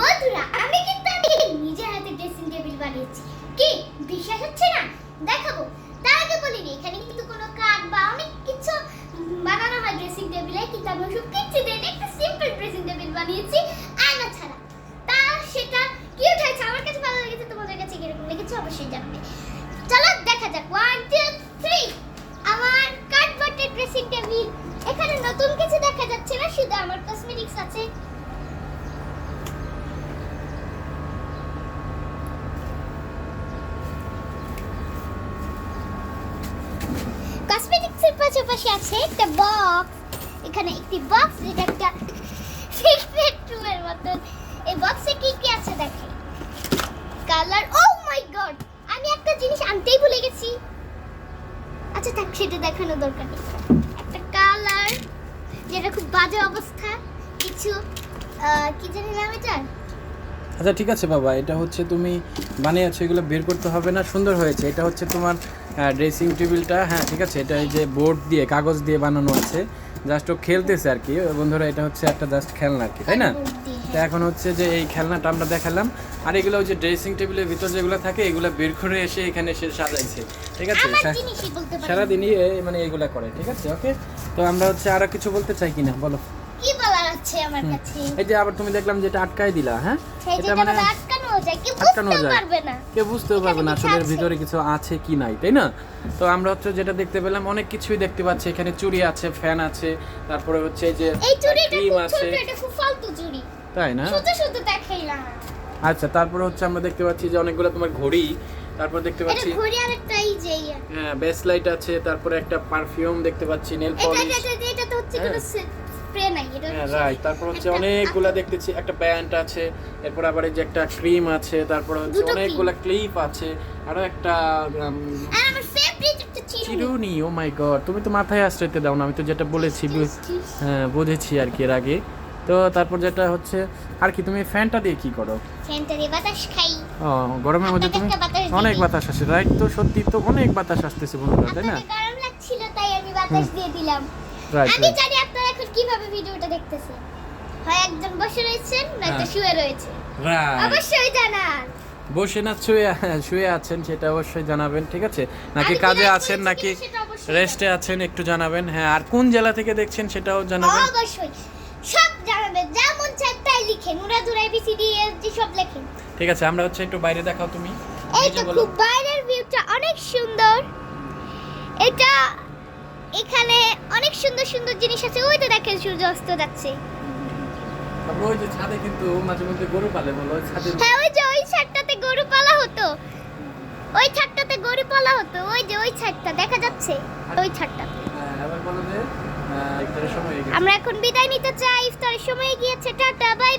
বন্ধুরা, আমি কিন্তু আজকে নিজের হাতে ড্রেসিং টেবিল বানিয়েছি। কি, বিশ্বাস হচ্ছে না? দেখাবো। তার আগে বলিনি এখানে কিন্তু কোনো কাঠ বা অনেক কিছু বানানো হয় ড্রেসিং টেবিলে কিন্তু আমি ওসব কিচ্ছু দিই একটা সিম্পল ড্রেসিং টেবিল বানিয়েছি আয়না ছাড়া। তা সেটা কিউট হয়েছে আমার কাছে ভালো লেগেছে, তোমাদের কাছে কীরকম লেগেছে অবশ্যই জানাবে। চলো দেখা যাক ওয়ান টু থ্রি আমার কাঠবাটের ড্রেসিং টেবিল এখানে নতুন কিছু দেখা যাচ্ছে না, শুধু আমার কসমেটিক্স আছে। কসমেটিক্সের পাশাপাশি আছে একটা বক্স এখানে একটি বক্স যেটা একটা মতন। এই বক্সে কি কি আছে দেখে? কালার ও মাই গড আমি একটা জিনিস আনতেই ভুলে গেছি। আচ্ছা থাক, সেটা দেখানো দরকার নেই। একটা কালার যেটা খুব বাজে অবস্থা। কিছু কি জানি নাম এটা আচ্ছা ঠিক আছে বাবা, এটা হচ্ছে তুমি বানিয়েছো, এগুলো বের করতে হবে না, সুন্দর হয়েছে। এটা হচ্ছে তোমার ড্রেসিং টেবিলটা হ্যাঁ ঠিক আছে এটা এই যে বোর্ড দিয়ে কাগজ দিয়ে বানানো আছে। জাস্ট ও খেলতেছে আর কি। বন্ধুরা এটা হচ্ছে একটা জাস্ট খেলনা আর কি তাই না? তো এখন হচ্ছে যে এই খেলনাটা আমরা দেখালাম। আর এগুলো ওই যে ড্রেসিং টেবিলের ভিতর যেগুলো থাকে এগুলো বের করে এসে এখানে সে সাজাইছে ঠিক আছে? সারাদিনই মানে এগুলা করে ঠিক আছে? ওকে? তো আমরা হচ্ছে আরও কিছু বলতে চাই কিনা বলো। কি বলার আছে আমার কাছে? এই যে আবার তুমি দেখলাম যেটা আটকায় দিলা হ্যাঁ? এটা মানে আটকানো যায়। কেউ বুঝতেও পারবে না আসলে ভিতরে কিছু আছে কি নাই তাই না? তো আমরা হচ্ছে যেটা দেখতে পেলাম অনেক কিছুই দেখতে পাচ্ছি। এখানে চুড়ি আছে ফ্যান আছে তারপরে হচ্ছে এই যে ক্রিম আছে। তাই না? আচ্ছা তারপরে হচ্ছে আমরা দেখতে পাচ্ছি যে অনেকগুলো তোমার ঘড়ি তারপর দেখতে পাচ্ছি ঘড়ি আর একটা এই যে ইয়ে। হ্যাঁ বেস লাইট আছে তারপরে একটা পারফিউম দেখতে পাচ্ছি নেল পলিশ। এটা এটা- তো হচ্ছে হ্যাঁ। স্প্রে নাই এটা হ্যাঁ রাইট তারপর হচ্ছে অনেকগুলা দেখতেছি একটা ব্যান্ড আছে এরপর আবার এই যে একটা ক্রিম আছে তারপর হচ্ছে অনেকগুলা ক্লিপ আছে আরও একটা আর আমার ফেভারিট একটা চিরুনি। ও মাই গড তুমি তো মাথায় আশ্রয়তে দাও না আমি তো যেটা বলেছি হ্যাঁ বুঝেছি আর কি এর আগে। তো তারপর যেটা হচ্ছে আর কি তুমি ফ্যানটা দিয়ে কি করো? সেন্টারে বাতাস খাই। ও গরমের মধ্যে তুমি দিয়ে অনেক বাতাস আসে রাইট তো সত্যি তো অনেক বাতাস আসতেছে বন্ধুরা তাই না? গরম লাগছিল তাই আমি বাতাস দিয়ে দিলাম। রাইট আপনারা এখন কীভাবে ভিডিওটা দেখতেছেন? হয় একজন বসে রয়েছেন নয়তো হ্যাঁ। শুয়ে রয়েছে? অবশ্যই জানান। বসে না শুয়ে শুয়ে আছেন সেটা অবশ্যই জানাবেন ঠিক আছে? নাকি কাজে আছেন নাকি রেস্টে আছেন একটু জানাবেন হ্যাঁ আর কোন জেলা থেকে দেখছেন সেটাও জানাবেন? অবশ্যই। সব জানাবেন যেমন চাই তাই লিখেন উড়া দুরা এবিসিডি এসডি সব লেখেন। ঠিক আছে আমরা হচ্ছে একটু বাইরে দেখাও তুমি। এই তো খুব বাইরের ভিউটা অনেক সুন্দর এটা এখানে অনেক সুন্দর সুন্দর জিনিস আছে ওই তো দেখেন সূর্য অস্ত যাচ্ছে। তারপর ওই যে ছাদে কিন্তু মাঝে মধ্যে গরু পালে বলো ছাদে হ্যাঁ ওই যে ওই ছাদটাতে গরু পালা হতো। ওই ছাদটাতে গরু পালা হতো ওই যে ওই ছাদটা দেখা যাচ্ছে ওই ছাদটাতে হ্যাঁ, আবার বলো যে। আমরা এখন বিদায় নিতে চাই ইফতারের সময় গিয়েছে টাটা বাই।